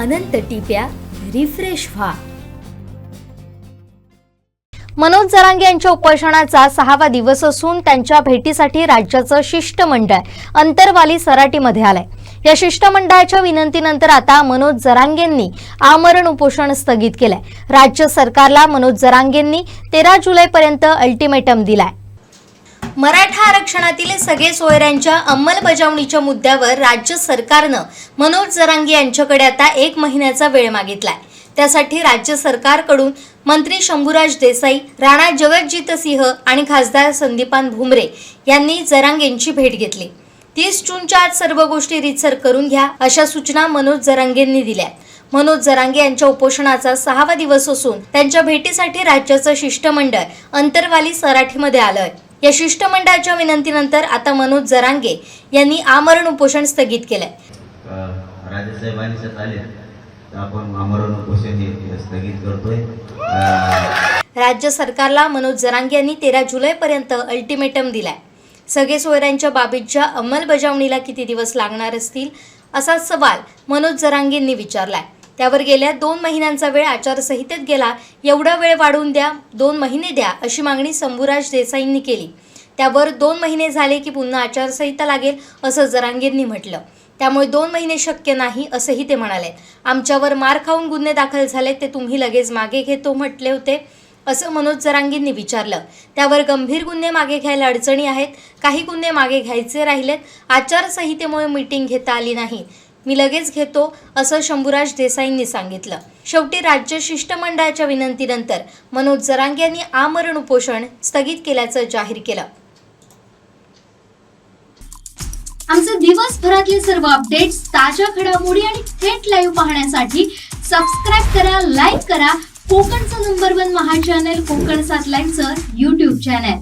अनंत टिप्या refresh व्हा. मनोज जरांगे यांच्या उपोषणाचा सहावा दिवस असून त्यांच्या भेटीसाठी राज्याचं शिष्टमंडळ अंतरवाली सराटीमध्ये आलंय. या शिष्टमंडळाच्या विनंतीनंतर आता मनोज जरांगेंनी आमरण उपोषण स्थगित केलंय. राज्य सरकारला मनोज जरांगेंनी तेरा जुलैपर्यंत अल्टिमेटम दिलाय. मराठा आरक्षणातील सगळे सोयऱ्यांच्या अंमलबजावणीच्या मुद्द्यावर राज्य सरकारनं मनोज जरांगे यांच्याकडे आता एक महिन्याचा वेळ मागितलाय. त्यासाठी राज्य सरकारकडून मंत्री शंभूराज देसाई राणा जगज्जितसिंह आणि खासदार संदीपान भुमरे यांनी जरांगेंची भेट घेतली. तीस जूनच्या आज सर्व गोष्टी रीतसर करून घ्या अशा सूचना मनोज जरांगेंनी दिल्या. मनोज जरांगे यांच्या उपोषणाचा सहावा दिवस असून त्यांच्या भेटीसाठी राज्याचं शिष्टमंडळ अंतरवाली सराठीमध्ये आहे या शिष्टमंडळाच्या विनंतीनंतर आता मनोज जरांगे यांनी आमरण उपोषण स्थगित केलंय. अ, राजेसाहेबांच्या आले तर आपण आमरण उपोषण स्थगित करतोय. अ, राज्य सरकारला मनोज जरांगे यांनी तेरा जुलैपर्यंत अल्टिमेटम दिलाय. सगळे सोयऱ्यांच्या बाबीच्या अंमलबजावणीला किती दिवस लागणार असतील असा सवाल मनोज जरांगेंनी विचारलाय. त्यावर गेल्या दोन महिन्यांचा वेळ आचारसंहितेत गेला. एवढा वेळ वाढवून द्या दोन महिने द्या अशी मागणी शंभूराज देसाईंनी केली. त्यावर दोन महिने झाले की पुन्हा आचारसंहिता लागेल असं जरांगीरनी म्हटलं. त्यामुळे दोन महिने शक्य नाही असंही ते म्हणाले. आमच्यावर मार खाऊन गुन्हे दाखल झाले ते तुम्ही लगेच मागे घेतो म्हटले होते असं मनोज जरांगींनी विचारलं. त्यावर गंभीर गुन्हे मागे घ्यायला अडचणी आहेत काही गुन्हे मागे घ्यायचे राहिलेत. आचारसंहितेमुळे मीटिंग घेता आली नाही. मी लगेच घेतो असं शंभूराज देसाईंनी सांगितलं. शेवटी राज्य शिष्टमंडळाच्या विनंतीनंतर मनोज जरांगे यांनी आमरण उपोषण स्थगित केल्याचं जाहीर केलं. आमचे दिवसभरातले सर्व अपडेट्स ताज्या घडामोडी आणि थेट लाईव्ह पाहण्यासाठी सबस्क्राईब करा लाईक करा. कोकणचं नंबर वन महा चॅनल कोकण सात लाईनचं युट्यूब चॅनल